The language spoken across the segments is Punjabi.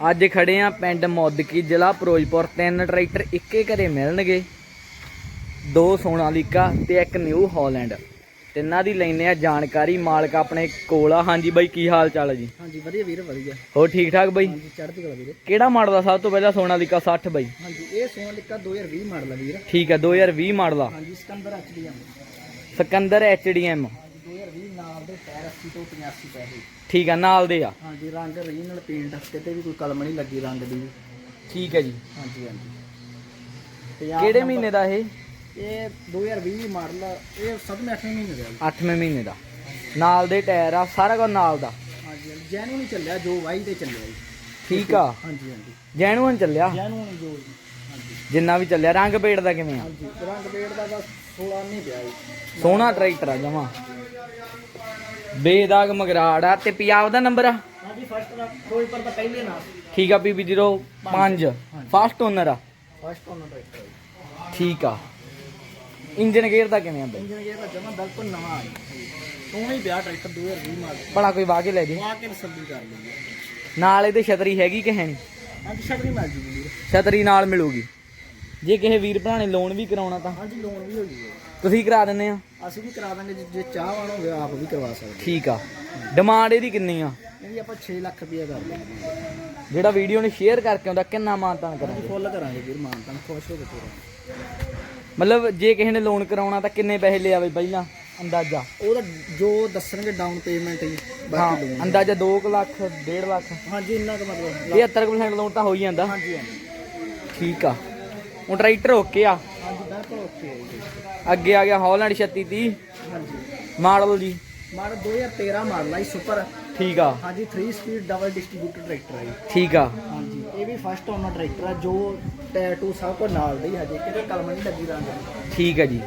ਅੱਜ ਖੜੇ ਆ ਪਿੰਡ ਮੁੱਦਕੀ ਜ਼ਿਲ੍ਹਾ ਫਿਰੋਜ਼ਪੁਰ। ਤਿੰਨ ਟਰੈਕਟਰ ਇੱਕੇ ਘਰੇ ਮਿਲਣਗੇ ਦੋ ਸੋਨਾਲੀਕਾ ਤੇ ਇੱਕ ਨਿਊ ਹਾਲੈਂਡ। ਤਿੰਨਾਂ ਦੀ ਲੈਨੇ ਆ ਜਾਣਕਾਰੀ। ਮਾਲਕ ਆਪਣੇ ਕੋਲ ਆ। ਹਾਂਜੀ ਬਾਈ ਕੀ ਹਾਲ ਚਾਲ ਹੈ ਜੀ? ਹਾਂਜੀ ਵਧੀਆ ਵੀਰ ਵਧੀਆ। ਹੋਰ ਠੀਕ ਠਾਕ ਬਾਈ? ਹਾਂਜੀ ਚੜ੍ਹਦੀ ਕਲਾ ਵੀਰੇ। ਕਿਹੜਾ ਮਾਡਲ ਆ? ਸਭ ਤੋਂ ਪਹਿਲਾਂ ਸੋਨਾਲੀਕਾ 60 ਬਾਈ। ਹਾਂਜੀ ਇਹ ਸੋਨਾਲੀਕਾ 2020 ਮਾਡਲ ਆ ਵੀਰ। ਠੀਕ ਹੈ 2020 ਮਾਡਲ ਆ। ਹਾਂਜੀ ਸਿਕੰਦਰ ਐਚਡੀ ਆ ਸਿਕੰਦਰ ਐਚਡੀਐਮ 2020 ਨਾਲ ਦੇ ਟਾਇਰ 80 ਤੋਂ 85 ਪੈਸੇ। ਠੀਕ ਆ ਨਾਲ ਦੇ ਆ? ਹਾਂਜੀ ਰੰਗ ਰੀਜਨਲ ਪੇਂਟ ਕਿਤੇ ਵੀ ਕੋਈ ਕਲਮ ਨਹੀਂ ਲੱਗੀ ਰੰਗ ਦੀ। ਵੀ। ਠੀਕ ਹੈ ਜੀ। ਹਾਂਜੀ ਹਾਂਜੀ। ਕਿਹੜੇ number- ਮਹੀਨੇ ਦਾ ਇਹ? ਇਹ 2020 ਮਾਡਲ ਇਹ 7ਵੇਂ 8ਵੇਂ ਮਹੀਨੇ ਦਾ ਜੀ। 8ਵੇਂ ਮਹੀਨੇ ਦਾ। ਨਾਲ ਦੇ ਟਾਇਰ ਆ ਸਾਰਾ ਕੁਝ ਨਾਲ ਦਾ। ਹਾਂਜੀ ਹਾਂਜੀ। ਜੈਨੂਨ ਹੀ ਚੱਲਿਆ ਜੋ ਵਾਈ ਤੇ ਚੱਲਿਆ ਜੀ। ਠੀਕ ਆ। ਹਾਂਜੀ ਹਾਂਜੀ। ਜੈਨੂਅਨ ਚੱਲਿਆ? ਜੈਨੂਨ ਜੋ ਜੀ। ਹਾਂਜੀ। ਜਿੰਨਾ ਵੀ ਚੱਲਿਆ ਰੰਗ ਪੇੜ ਦਾ ਕਿਵੇਂ ਆ? ਹਾਂਜੀ ਰੰਗ ਪੇਂਟ ਦਾ ਬਸ 16 ਨਹੀਂ ਪਿਆ ਜੀ। ਸੋਹਣਾ ਟਰੈਕਟਰ ਆ ਜਮਾ। ਬੇਦਾਗ ਮਗਰਾੜ ਆ ਤੇ ਪੰਜਾਬ ਦਾ ਨੰਬਰ ਆ ਹਾਂਜੀ ਫਸਟ ਦਾ ਕੋਈ ਪਰ ਤਾਂ ਪਹਿਲੇ ਨਾਲ। ਠੀਕ ਆ ਪੀਪੀ 05 ਫਸਟ ਓਨਰ ਆ? ਫਸਟ ਉਹਨੂੰ ਟਰੈਕਟਰ ਠੀਕ ਆ। ਇੰਜਨ ਗੇਅਰ ਦਾ ਕਿਵੇਂ ਆ ਬਈ? ਇੰਜਨ ਗੇਅਰ ਦਾ ਜਮਾ ਬਿਲਕੁਲ ਨਵਾਂ ਹੈ ਸੋਹਣਾ ਹੀ ਪਿਆ ਟਰੈਕਟਰ 2020 ਮਾਡਲ। ਭਲਾ ਕੋਈ ਵਾਹ ਕੇ ਲੈ ਜੇ। ਵਾ ਕੇ ਤਸੱਲੀ ਕਰ ਲਈ। ਨਾਲ ਇਹਦੇ ਛਤਰੀ ਹੈਗੀ ਕਿ ਹੈ ਨਹੀਂ? ਹਾਂਜੀ ਛਤਰੀ ਮਿਲ ਜੂਗੀ ਵੀਰ। ਛਤਰੀ ਨਾਲ ਮਿਲੂਗੀ। ਜੇ ਕਿਸੇ ਵੀਰ ਭਰਾ ਨੇ ਲੋਨ ਵੀ ਕਰਾਉਣਾ ਤਾਂ। ਹਾਂਜੀ ਲੋਨ ਵੀ ਹੋ। ਜੂਗਾ ਤੁਸੀਂ ਕਰਾ ਦਿੰਦੇ ਆ? ਅਸੀਂ ਵੀ ਕਰਾ ਦਾਂਗੇ ਜੇ- ਜੇ ਚਾਹਵਾਨ ਹੋਵੇ ਆਪ ਵੀ ਕਰਵਾ ਸਕਦੇ। ਠੀਕ ਆ। ਡਿਮਾਂਡ ਇਹਦੀ ਕਿੰਨੀ ਆ? ਇਹਦੀ ਆਪਾਂ 6 ਲੱਖ ਰੁਪਏ ਕਰ ਲਾਂਗੇ ਜਿਹੜਾ ਵੀਡੀਓ ਨੂੰ ਸ਼ੇਅਰ ਕਰਕੇ ਆਉਂਦਾ ਕਿੰਨਾ ਮਾਨਤਾਨ ਕਰਾਂਗੇ? ਫੁੱਲ ਕਰਾਂਗੇ ਵੀਰ ਮਾਨਤਾਨ ਖੁਸ਼ ਹੋ ਕੇ ਪੂਰਾ। ਮਤਲਬ ਜੇ ਕਿਸੇ ਨੇ ਲੋਨ ਕਰਾਉਣਾ ਤਾਂ ਕਿੰਨੇ ਪੈਸੇ ਲਿਆਵੇ ਪਹਿਲਾਂ ਅੰਦਾਜ਼ਾ? ਉਹਦਾ ਜੋ ਦੱਸਣਗੇ ਡਾਊਨ ਪੇਮੈਂਟ ਹੀ ਹਾਂ ਬਾਕੀ ਲੋਨ ਅੰਦਾਜ਼ਾ 2 ਲੱਖ 1.5 ਲੱਖ। ਹਾਂਜੀ ਇੰਨਾ ਕੁ ਮਤਲਬ। 75% ਲੋਨ ਤਾਂ ਹੋ ਹੀ ਜਾਂਦਾ। ਹਾਂਜੀ ਹਾਂਜੀ। ਠੀਕ ਆ। ਹੁਣ ਟਰੈਕਟਰ ਓਕੇ ਆ। ਹਾਂਜੀ ਬਿਲਕੁਲ ਓਕੇ ਹੈ ਜੀ ਅੱਗੇ ਆ ਗਿਆ ਹਾਲੈਂਡ 3630 ਹਾਂਜੀ ਮਾਡਲ ਜੀ। ਮਾਡਲ 2013 ਮਾਡਲ ਆਈ ਸੁਪਰ ਠੀਕ ਆ। ਹਾਂਜੀ 3 ਸਪੀਡ ਡਬਲ ਡਿਸਟ੍ਰੀਬਿਊਟਰ ਟਰੈਕਟਰ ਹੈ ਜੀ। ਠੀਕ ਆ। ਹਾਂਜੀ ਇਹ ਵੀ ਫਸਟ ਓਨਰ ਟਰੈਕਟਰ ਆ ਜੋ ਟੈਟੂ ਸਭ ਕੁਝ ਨਾਲ ਦਾ ਹੀ ਹਜੇ ਕਿਤੇ ਕਲਮ ਨਹੀਂ ਲੱਗੀ ਰੰਗ ਠੀਕ ਆ ਜੀ।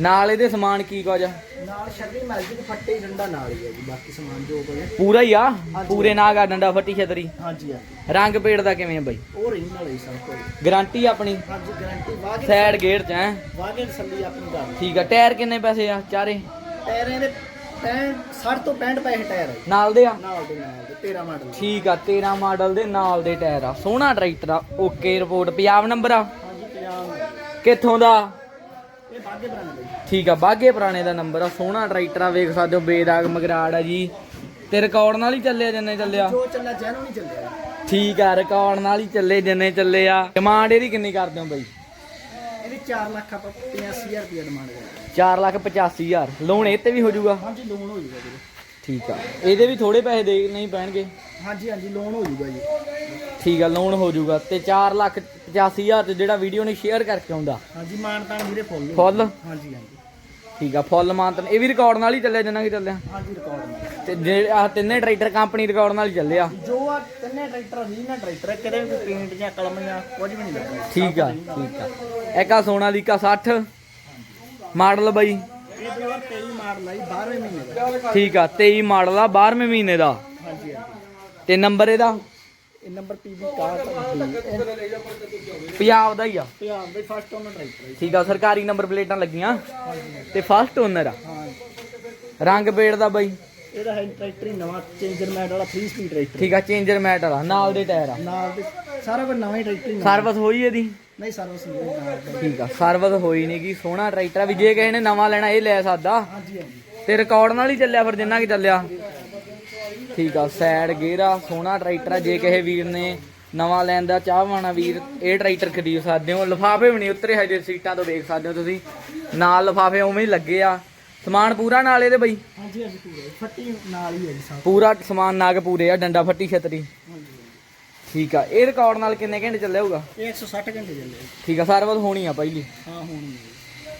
ਨਾਲ ਇਹਦੇ ਸਮਾਨ ਕੀ ਕੁਝ ਆ ਨਾਲ ਛਤਰੀ ਮਿਲ ਜੂ ਫੱਟੇ ਡੰਡਾ ਨਾਲ ਹੀ ਹੈ ਜੀ ਬਾਕੀ ਸਮਾਨ ਜੋ ਕੋਲੇ ਪੂਰਾ ਹੀ ਆ? ਪੂਰੇ ਨਾਗ ਆ ਡੰਡਾ ਫੱਟੀ ਛਤਰੀ? ਹਾਂਜੀ ਹਾਂ ਰੰਗ ਪੇੜ ਦਾ ਕਿਵੇਂ ਆ ਬਾਈ? ਉਹ ਰਿੰਗ ਨਾਲ ਹੀ ਸਭ ਕੁਝ ਗਾਰੰਟੀ ਆਪਣੀ? ਹਾਂਜੀ ਗਾਰੰਟੀ ਵਾਗੇ ਸਾਈਡ ਗੇਅਰ ਚ ਹੈ? ਵਾਗੇ ਤਸੱਲੀ ਆਪਣੀ ਕਰ ਠੀਕ ਆ ਟਾਇਰ ਕਿੰਨੇ ਪੈਸੇ ਆ ਚਾਰੇ? ਟਾਇਰਾਂ ਦੇ 65 60 ਤੋਂ 65 ਪੈਸੇ ਟਾਇਰ ਹੈ ਨਾਲ ਦੇ ਆ? ਨਾਲ ਦੇ ਨਾਲ ਦੇ 13 ਮਾਡਲ। ਠੀਕ ਆ 13 ਮਾਡਲ ਦੇ ਨਾਲ ਦੇ ਟਾਇਰ ਆ। ਸੋਹਣਾ ਟਰੈਕਟਰ ਆ ਓਕੇ ਰਿਪੋਰਟ। ਪੰਜਾਬ ਨੰਬਰ ਆ? ਹਾਂਜੀ 50 ਕਿੱਥੋਂ ਦੇ? ਠੀਕ ਆ ਬਾਗੇ ਪੁਰਾਣੇ ਦਾ ਨੰਬਰ ਆ ਸੋਹਣਾ ਟਰੈਕਟਰ ਆ ਵੇਖ ਸਕਦੇ ਹੋ ਬੇਦਾਗ ਮਗਰਾੜ ਆ ਜੀ। ਤੇ ਰਿਕਾਰਡ ਨਾਲ ਹੀ ਚੱਲਿਆ ਜਿੰਨੇ ਚੱਲਿਆ? ਜੋ ਚੱਲਿਆ ਜੈਨੋ ਨਹੀਂ ਚੱਲਿਆ। ਠੀਕ ਆ ਰਿਕਾਰਡ ਨਾਲ ਹੀ ਚੱਲੇ ਜਿੰਨੇ ਚੱਲੇ ਆ ਡਿਮਾਂਡ ਇਹਦੀ ਕਿੰਨੀ ਕਰਦੇ ਹੋ ਬਾਈ? ਇਹਦੀ 4 ਲੱਖ ਆਪਾਂ 85000 ਰੁਪਏ ਡਿਮਾਂਡ ਕਰਦੇ 4 ਲੱਖ 85000 ਲੋਨ ਇਹ ਤੇ ਵੀ ਹੋ ਜਾਊਗਾ? ਹਾਂਜੀ ਲੋਨ ਹੋ ਜਾਊਗਾ ਵੀਰੇ। ਠੀਕ ਆ। ਇਹਦੇ ਵੀ ਥੋੜੇ ਪੈਸੇ ਦੇ ਨਹੀਂ ਪੈਣਗੇ? ਹਾਂਜੀ ਹਾਂਜੀ ਲੋਨ ਹੋ ਜਾਊਗਾ ਜੀ। ਠੀਕ ਆ ਲੋਨ ਹੋ ਜਾਊਗਾ। ਤੇ 4 ਲੱਖ 85000 ਤੇ ਜਿਹੜਾ ਵੀਡੀਓ ਨੇ ਸ਼ੇਅਰ ਕਰਕੇ ਆਉਂਦਾ? ਹਾਂਜੀ ਮਾਨਤਾਨ ਵੀਰੇ ਫੁੱਲ ਫੁੱਲ ਹਾਂਜੀ ਹਾਂਜੀ। ਠੀਕ ਆ ਫੁੱਲ ਮਾਨਤਨ ਇਹ ਵੀ ਰਿਕਾਰਡ ਨਾਲ ਹੀ ਚੱਲਿਆ ਜਿੰਨਾ ਕਿ ਚੱਲਿਆ? ਹਾਂਜੀ ਰਿਕਾਰਡ ਨਾਲ। ਤੇ ਜਿਹੜੇ ਆਹ ਤਿੰਨੇ ਟਰੈਕਟਰ ਕੰਪਨੀ ਰਿਕਾਰਡ ਨਾਲ ਹੀ ਚੱਲਿਆ? ਜੋ ਆ ਤਿੰਨੇ ਟਰੈਕਟਰ ਵੀ ਨਾ ਟਰੈਕਟਰ ਕਿਤੇ ਵੀ ਪੇਂਟ ਜਾਂ ਕਲਮ ਜਾਂ ਕੁਝ ਵੀ ਨਹੀਂ ਲੱਗਾ ਠੀਕ ਆ ਠੀਕ ਆ। ਇੱਕ ਆ ਸੋਨਾਲੀਕਾ 60 ਮਾਡਲ ਬਾਈ। ਇਹ 2023 ਮਾਡਲ ਆਈ 12ਵੇਂ ਮਹੀਨੇ ਦਾ ਠੀਕ ਆ 23 ਮਾਡਲ ਆ 12ਵੇਂ ਮਹੀਨੇ ਦਾ। ਹਾਂਜੀ ਹਾਂਜੀ ਤੇ ਨੰਬਰ ਇਹਦਾ? ਇਹ ਨੰਬਰ ਪੀਬੀ 61 ਪੰਜਾਬ ਦਾ ਹੀ ਆ। ਪੰਜਾਬ ਦੇ ਫਸਟ ਓਨਰ ਟਰੈਕਟਰ ਹੈ ਠੀਕ ਆ ਸਰਕਾਰੀ ਨੰਬਰ ਪਲੇਟਾਂ ਲੱਗੀਆਂ। ਤੇ ਫਸਟ ਓਨਰ ਆ। ਹਾਂ ਰੰਗ ਪੇੜ ਦਾ ਬਾਈ। ਇਹਦਾ ਹੈ ਟਰੈਕਟਰ ਹੀ ਨਵਾਂ ਚੇਂਜਰ ਮੈਟ ਵਾਲਾ 3 ਸਪੀਡ ਟਰੈਕਟਰ। ਠੀਕ ਆ ਚੇਂਜਰ ਮੈਟ ਵਾਲਾ ਨਾਲ ਦੇ ਟਾਇਰ ਆ। ਨਾਲ ਦੇ ਸਾਰਾ ਕੁਝ ਨਵਾਂ ਹੀ ਟਰੈਕਟਰ ਹੀ ਨਵਾਂ। ਸਰਵਿਸ ਹੋਈ ਇਹਦੀ? ਨਹੀਂ ਸਰਵਿਸ ਨਹੀਂ ਹੋਈ ਨਾਲ ਦਾ। ਠੀਕ ਆ ਸਰਵਿਸ ਹੋਈ ਨਹੀਂ ਗੀ ਸੋਹਣਾ ਟਰੈਕਟਰ ਆ ਵੀ ਜੇ ਕਿਸੇ ਨੇ ਨਵਾਂ ਲੈਣਾ ਇਹ ਲੈ ਸਕਦਾ। ਹਾਂਜੀ ਹਾਂਜੀ। ਤੇ ਰਿਕਾਰਡ ਨਾਲ ਹੀ ਚੱਲਿਆ ਫਿਰ ਜਿੰਨਾ ਕਿ ਚੱਲਿਆ। ਠੀਕ ਆ ਸਾਈਡ ਗੇਰਾ ਸੋਹਣਾ ਟਰੈਕਟਰ ਆ ਜੇ ਕਿਸੇ ਵੀਰ ਨੇ ਨਵਾਂ ਲੈਣ ਦਾ ਚਾਹਵਾਨਾ ਵੀਰ ਇਹ ਟਰੈਕਟਰ ਖਰੀਦ ਸਕਦੇ ਹੋ। ਲਿਫਾਫੇ ਵੀ ਨਹੀਂ ਉਤਰੇ ਹਜੇ ਸੀਟਾਂ ਤੋਂ ਵੇਖ ਸਕਦੇ ਹੋ ਤੁਸੀਂ। ਨਾਲ ਲਿਫਾਫੇ ਉਵੇਂ ਹੀ ਲੱਗੇ ਆ। ਸਮਾਨ ਪੂਰਾ ਨਾਲ ਇਹਦੇ ਬਈ? ਹਾਂਜੀ ਹਾਂਜੀ ਪੂਰਾ ਫੱਟੀ ਨਾਲ ਹੀ ਹੈ ਜੀ ਸਭ ਪੂਰਾ ਸਮਾਨ ਨਾਗ ਪੂਰੇ ਆ ਡੰਡਾ ਫੱਟੀ ਛਤਰੀ। ਹਾਂਜੀ ਠੀਕ ਆ ਇਹ ਰਿਕਾਰਡ ਨਾਲ ਕਿੰਨੇ ਘੰਟੇ ਚੱਲਿਆ ਹੋਊਗਾ? ਇਹ 160 ਘੰਟੇ ਚੱਲੇ ਠੀਕ ਆ ਸਰਵਿਸ ਹੋਣੀ ਆ ਪਹਿਲੀ ਹਾਂ ਹੁਣ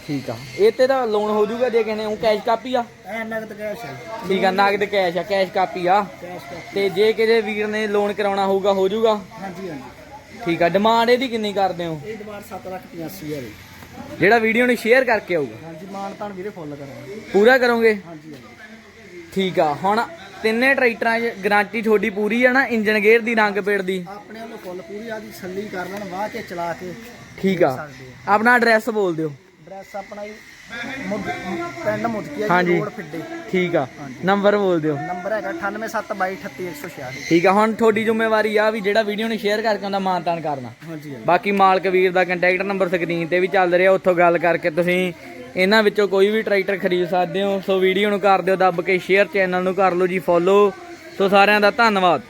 ਠੀਕ ਆ ਇਹ ਤੇ ਤਾਂ ਲੋਨ ਹੋ ਜਾਊਗਾ ਜੇ ਕਿਸੇ ਨੇ ਉਹ ਕੈਸ਼ ਕਾਪੀ ਆ? ਐ ਨਗਦ ਕੈਸ਼ ਹੈ ਠੀਕ ਆ ਨਗਦ ਕੈਸ਼ ਆ ਕੈਸ਼ ਕਾਪੀ ਆ। ਕੈਸ਼ ਤੇ ਜੇ ਕਿਸੇ ਵੀਰ ਨੇ ਲੋਨ ਕਰਾਉਣਾ ਹੋਊਗਾ ਹੋ ਜਾਊਗਾ ਹਾਂਜੀ ਹਾਂਜੀ। ਠੀਕ ਆ ਡਿਮਾਂਡ ਇਹਦੀ ਕਿੰਨੀ ਕਰਦੇ ਹੋ? ਇਹ ਦੁਬਾਰ 7 ਲੱਖ 85 ਹਜ਼ਾਰ ਹੈ। ਜਿਹੜਾ ਵੀਡੀਓ ਨੂੰ ਸ਼ੇਅਰ ਕਰਕੇ ਆਊਗਾ। ਹਾਂਜੀ ਮਾਨਤਾਨ ਵੀਰੇ ਫੁੱਲ ਕਰਾਂਗੇ। ਪੂਰਾ ਕਰੋਗੇ? ਹਾਂਜੀ ਹਾਂਜੀ। ਠੀਕ ਆ ਹੁਣ ਤਿੰਨੇ ਟਰੈਕਟਰਾਂ 'ਚ ਗਾਰੰਟੀ ਤੁਹਾਡੀ ਪੂਰੀ ਆ ਨਾ ਇੰਜਨ ਗੇਅਰ ਦੀ ਰੰਗ ਪੇੜ ਦੀ? ਆਪਣੇ ਵੱਲੋਂ ਫੁੱਲ ਪੂਰੀ ਆਦੀ ਸੱਲੀ ਕਰ ਲੈਣ ਵਾਹ ਕੇ ਚਲਾ ਕੇ ਠੀਕ ਆ। ਆ। ਆਪਣਾ ਐਡਰੈਸ ਬੋਲ ਦਿਓ। ਡਰੈਸ ਆਪਣਾ ਹੀ ਮੁਦ- ਪਿੰਡ ਮੁਦਕੀਆ ਹਾਂਜੀ। ਜੀ ਰੋਡ ਫਿੱਡੇ। ਠੀਕ ਆ। ਨੰਬਰ ਬੋਲ ਦਿਓ। ਨੰਬਰ ਹੈਗਾ 9872238146 ਠੀਕ ਆ ਹੁਣ ਤੁਹਾਡੀ ਜ਼ਿੰਮੇਵਾਰੀ ਆ ਵੀ ਜਿਹੜਾ ਵੀਡੀਓ ਨੂੰ ਸ਼ੇਅਰ ਕਰਕੇ ਉਹਦਾ ਮਾਨਤਾਨ ਕਰਨਾ। ਹਾਂਜੀ। ਬਾਕੀ ਮਾਲਕ ਵੀਰ ਦਾ ਕੰਟੈਕਟ ਨੰਬਰ ਸਕਰੀਨ ਤੇ ਵੀ ਚੱਲ ਰਿਹਾ ਉੱਥੋਂ ਗੱਲ ਕਰਕੇ ਤੁਸੀਂ ਇਹਨਾਂ ਵਿੱਚੋਂ ਕੋਈ ਵੀ ਟਰੈਕਟਰ ਖਰੀਦ ਸਕਦੇ ਹੋ। ਸੋ ਵੀਡੀਓ ਨੂੰ ਕਰ ਦਿਓ ਦੱਬ ਕੇ ਸ਼ੇਅਰ ਚੈਨਲ ਨੂੰ ਕਰ ਲਓ ਜੀ ਫੋਲੋ ਸੋ ਸਾਰਿਆਂ ਦਾ ਧੰਨਵਾਦ।